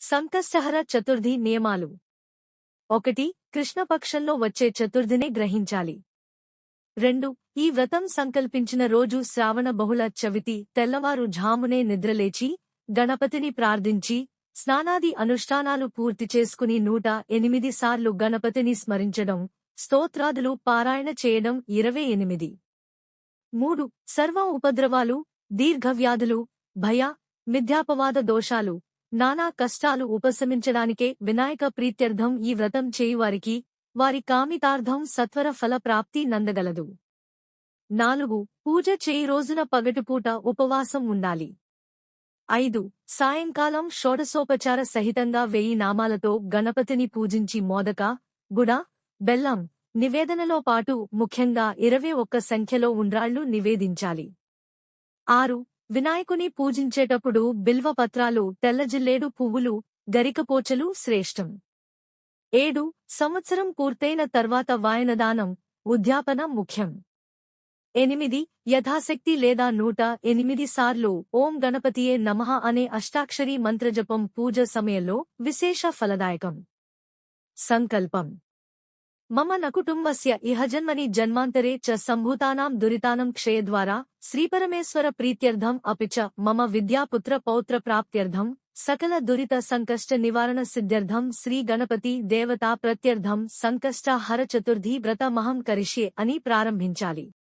సంకష్టహర చతుర్థి నియమాలు. ఒకటి కృష్ణపక్షంలో వచ్చే చతుర్థినే గ్రహించాలి. రెండు ఈ వ్రతం సంకల్పించిన రోజు శ్రావణ బహుళ చవితి తెల్లవారు ఝామునే నిద్రలేచి గణపతిని ప్రార్థించి స్నానాది అనుష్ఠానాలు పూర్తి చేసుకుని నూట ఎనిమిది సార్లు గణపతిని స్మరించడం స్తోత్రాదులు పారాయణ చేయడం ఇరవై ఎనిమిది. మూడు సర్వ ఉపద్రవాలు దీర్ఘవ్యాధులు భయ మిథ్యాపవాద దోషాలు నానా కష్టాలు ఉపశమించడానికే వినాయక ప్రీత్యర్థం ఈ వ్రతం చేయువారికి వారి కామితార్థం సత్వర ఫల ప్రాప్తి నందగలదు. నాలుగు పూజ చేయి రోజున పగటిపూట ఉపవాసం ఉండాలి. ఐదు సాయంకాలం షోడసోపచార సహితంగా వెయ్యి నామాలతో గణపతిని పూజించి మోదక గుడ బెల్లం నివేదనలో పాటు ముఖ్యంగా ఇరవై ఒక్క సంఖ్యలో ఉండ్రాళ్ళు నివేదించాలి. ఆరు వినాయకుని పూజించేటప్పుడు బిల్వపత్రాలు తెల్లజిల్లేడు పువ్వులు గరికపోచలు శ్రేష్టం. ఏడు సంవత్సరం పూర్తయిన తర్వాత వాయనదానం ఉద్యాపన ముఖ్యం. ఎనిమిది యథాశక్తి లేదా నూట ఎనిమిది సార్లు ఓం గణపతియే నమః అనే అష్టాక్షరీ మంత్రజపం పూజ సమయంలో విశేష ఫలదాయకం. సంకల్పం. మమ నకుటుంబస్య ఇహజన్మని జన్మాంతరే చ సంభూతానాం దురితానం క్షయద్వారా శ్రీపరమేశ్వర ప్రీత్యర్థం అపి చ మమ విద్యాపుత్ర పౌత్ర ప్రాప్త్యర్థం సకల దురిత సంకష్ట నివారణ సిద్ధ్యర్థం శ్రీ గణపతి దేవతా ప్రత్యర్థం సంకష్ట హర చతుర్థి వ్రతమహం కరిష్యే అని ప్రారంభించాలి.